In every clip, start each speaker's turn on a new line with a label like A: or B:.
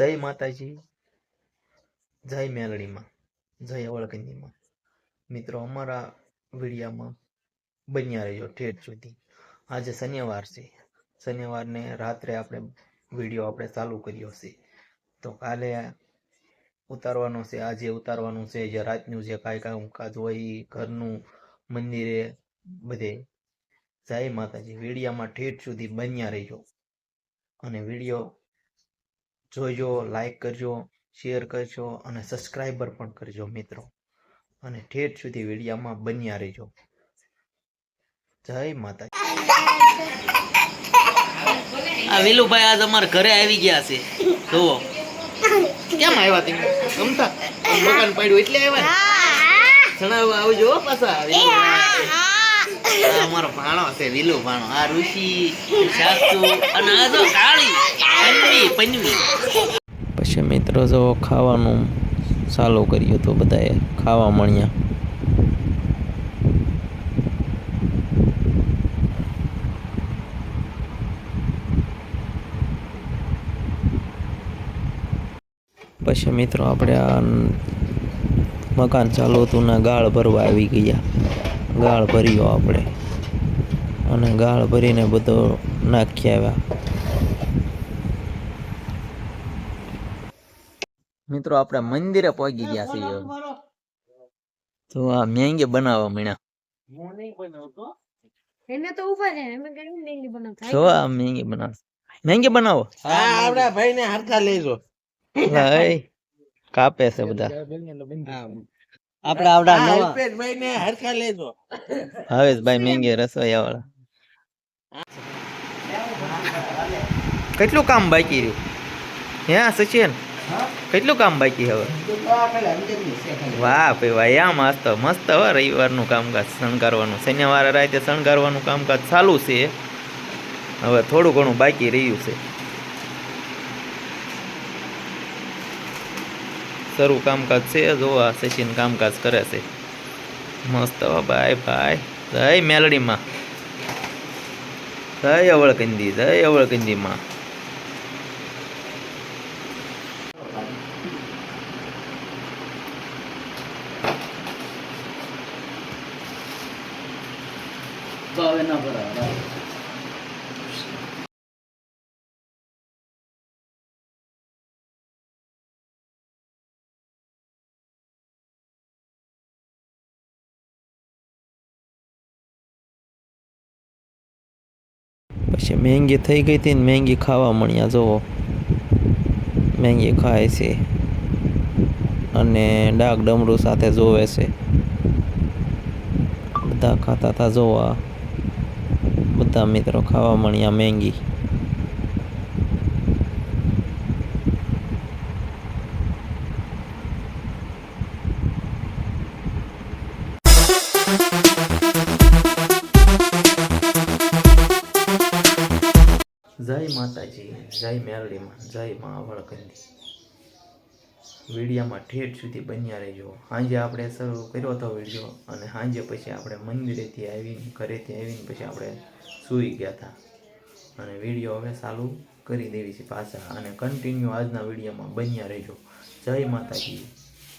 A: જય માતાજી, જય મેલડીમાં, જય અવળકંદીમાં મિત્રો, અમારા વિડીયામાં બન્યા રહેજો ઠેઠ સુધી. આજે શનિવાર છે. શનિવારને રાત્રે આપણે વીડિયો આપણે ચાલુ કર્યો છે. તો કાલે ઉતારવાનો છે. આજે ઉતારવાનું છે જે રાતનું જે કાંઈ કામકાજ હોય ઘરનું, મંદિરે બધે. જય માતાજી. વિડીયામાં ઠેઠ સુધી બન્યા રહેજો. અને વીડિયો જોજો લાઈક કરજો શેર કરજો અને સબસ્ક્રાઈબર પણ કરજો મિત્રો. અને ઠેઠ સુધી વિડીયામાં બન્યા રહેજો. જય માતાજી. આ વેલુભાઈ આજ અમારા ઘરે આવી ગયા છે. જુઓ. કેમ આવ્યા તમે? ગમતા? મકાન પાડ્યું એટલે આવ્યા? જણાવવા આવજો પાછા. અમારો ભાણો છે વિલુ ભાણો આ ઋષિ સાસુ અને આ તો કાળી. પછી મિત્રો જો ખાવાનું ચાલુ કર્યું તો બધાએ ખાવા મળ્યા. પછી મિત્રો આપણે આ મકાન ચાલુ હતું ને ગાળ ભરવા આવી ગયા. ગાળ ભર્યો આપણે. અને ગાળ ભરીને બધો નાખી આવ્યા. મિત્રો આપણે મંદિરે પહોંચી ગયા છીએ. તો આ મેંગે બનાવવા મીણા.
B: એને તો ઊભા છે એમ કેમ મેંગી બનાવતા
A: જો આ મેંગે બનાવ. મેંગે બનાવો?
C: હા આપડા ભાઈ ને હરખા લેજો.
A: લઈ કાપે છે બધા.
C: આપડા આવડા અલ્પેશ ભાઈ ને હરખા લેજો.
A: હવેશભાઈ મેંગે રસોઈયા વાળા કેટલું કામ બાકી રહ્યું? હે સચિન? કેટલું કામ બાકી હવે? વાહ ભાઈ, વાહ આ મસ્ત મસ્ત હવે રવિવારનું કામકાજ, શણગારવાનું. શનિવારે રાતે શણગારવાનું કામકાજ ચાલુ છે. હવે થોડું ઘણું બાકી રહ્યું છે. શરૂ કામકાજ છે જો સચિન કામકાજ કરે છે. મસ્ત હવે ભાઈ ભાઈ. જય મેલડીમાં. જય અવળકંદી, જય અવળકંદીમાં. પછી મેંગી થઈ ગઈ હતી ને મેંગી ખાવા મળ્યા. જુઓ. મેંગી ખાય છે. અને ડાક ડમરું સાથે જોવે છે. બધા ખાતા હતા. જોવા બધા મિત્રો ખાવા મળ્યા મેંગી. માતાજી, જય મેરડીમાં, જય મા વળકંદી વિડીયામાં ઠેઠ સુધી બન્યા રહેજો. સાંજે આપણે શરૂ કર્યો હતો વીડિયો અને સાંજે પછી આપણે મંદિરેથી આવીને, ઘરેથી આવીને પછી આપણે સૂઈ ગયા હતા. અને વીડિયો હવે ચાલુ કરી દેવી છે પાછા અને કન્ટિન્યુ આજના વિડીયોમાં બન્યા રહેજો. જય માતાજી,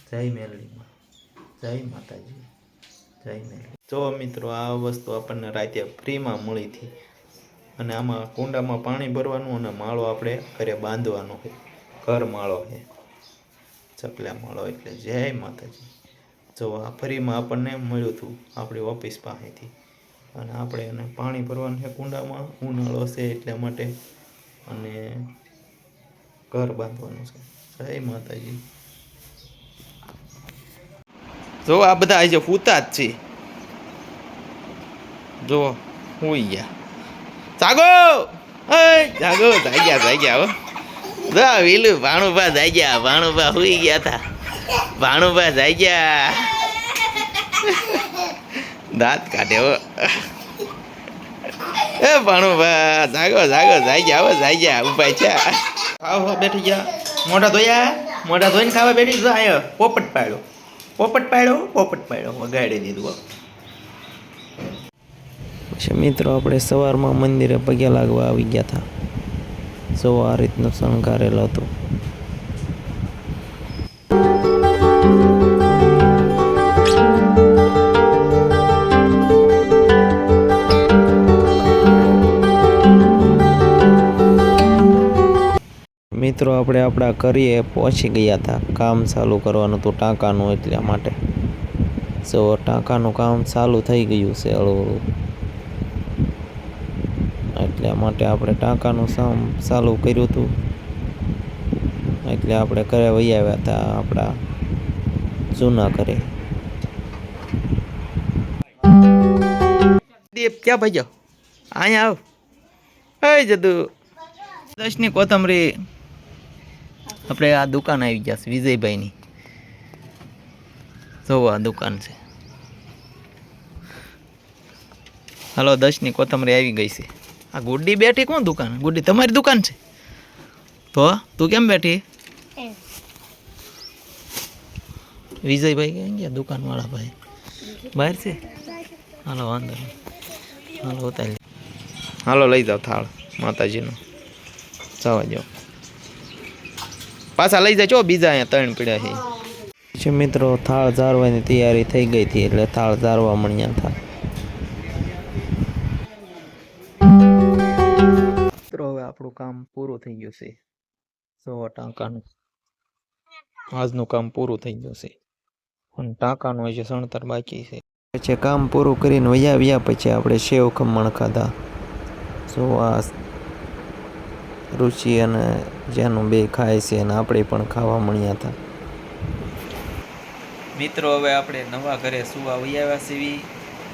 A: જય મેરડીમાં, જય માતાજી, જય મેરડી. જો મિત્રો, આ વસ્તુ આપણને રાતે ફ્રીમાં મળી હતી. અને આમાં કુંડામાં પાણી ભરવાનું અને માળો આપણે ઘરે બાંધવાનો છે. ઘર માળો છે. ચકલા માળો એટલે જય માતાજી. જો આ ફરીમાં આપણને મળ્યું હતું આપણી ઓફિસ પાસેથી. અને આપણે એને પાણી ભરવાનું છે કુંડામાં, ઉનાળો છે એટલા માટે. અને ઘર બાંધવાનું છે. જય માતાજી. જો આ બધા આજે ફૂતા જ છે. જો હું ગયા. જાગો. જાગો, જાગ્યા જાગ્યા હો. જા વીલું, ભાણુભા જાગ્યા, ભાણુભા હુઈ ગયા હતા ભાણુભા જાગ્યા. દાંત કાઢે હો. એ ભાણુભા, જાગો જાગો, જાગ્યા હો, જાગ્યા, ઊભા છે ખાવ હો, બેઠી ગયા. મોઢા ધોયા? મોઢા ધોઈને ખાવા બેઠી જો આયો, પોપટ પાડ્યો. પોપટ પાડ્યો પોપટ પાડ્યો. વગાડી દીધું છે. મિત્રો, આપણે સવારમાં મંદિરે પગ્યા લાગવા આવી ગયા હતા સો આ રીતનો શણગારેલો હતો. મિત્રો, આપણે આપણા કરીએ પહોંચી ગયા હતા કામ ચાલુ કરવાનું હતું ટાંકાનું એટલા માટે. સો ટાંકાનું કામ ચાલુ થઈ ગયું છે હળવું. એટલા માટે આપણે ટાંકાનું કામ ચાલુ કર્યું હતું. એટલે આપણે ઘરે વહી આવ્યા હતા આપણા જૂના ઘરે. ક્યાં ભાઈ અહીંયા આવ. એ જદુ. દસની કોથમરી. આપણે આ દુકાન આવી ગયા છે, વિજયભાઈની. જોવો આ દુકાન છે. હાલો, દસની કોથમરી આવી ગઈ છે. આ ગુડ્ડી બેઠી કોણ દુકાન? ગુડ્ડી તમારી દુકાન છે? તો તું કેમ બેઠી? વિજયભાઈ કેમ ગયા? દુકાનવાળા ભાઈ. બહાર છે? હાલો વાંધો નહીં. હાલો ઉતારી હાલો લઈ જાઓ થાળ માતાજીનો. જવા જાઓ પાછા લઈ જાય બીજા અહીંયા ત્રણ પીડ્યા છે. છે મિત્રો થાળ ઝારવાની તૈયારી થઈ ગઈ હતી એટલે થાળ ઝારવા મળ્યા હતા. આપણું કામ પૂરું થઈ ગયું છે. સો ટાંકાનું. આજનું કામ પૂરું થઈ ગયું છે. અને ટાંકાનું હજી સણતર બાકી છે. પછી કામ પૂરું કરીને વયા આવ્યા પછી આપણે સેવ ખમણ ખાધા. સો આ રુચિ અને જેનું બે ખાય છે અને આપણે પણ ખાવા મળ્યા હતા. મિત્રો, હવે આપણે નવા ઘરે સુવા વૈયાવ્યા સીવી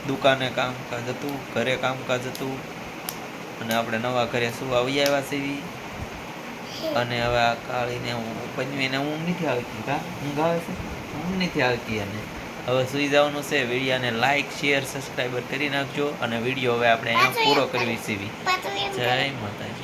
A: દુકાને કામકાજ હતું, ઘરે કામકાજ હતું. અને આપણે નવા ઘરે સુવા આવી આવ્યા સીવી અને હવે આ કાળીને હું પંજવીને ઊંઘ નથી આવતી કા? ઊંઘ આવે છે? ઊંઘ નથી આવતી અને હવે સુઈ જવાનું છે વિડીયાને લાઈક શેર સબસ્ક્રાઈબર કરી નાખજો અને વીડિયો હવે આપણે અહીંયા પૂરો કરવી સીવી જય માતાજી.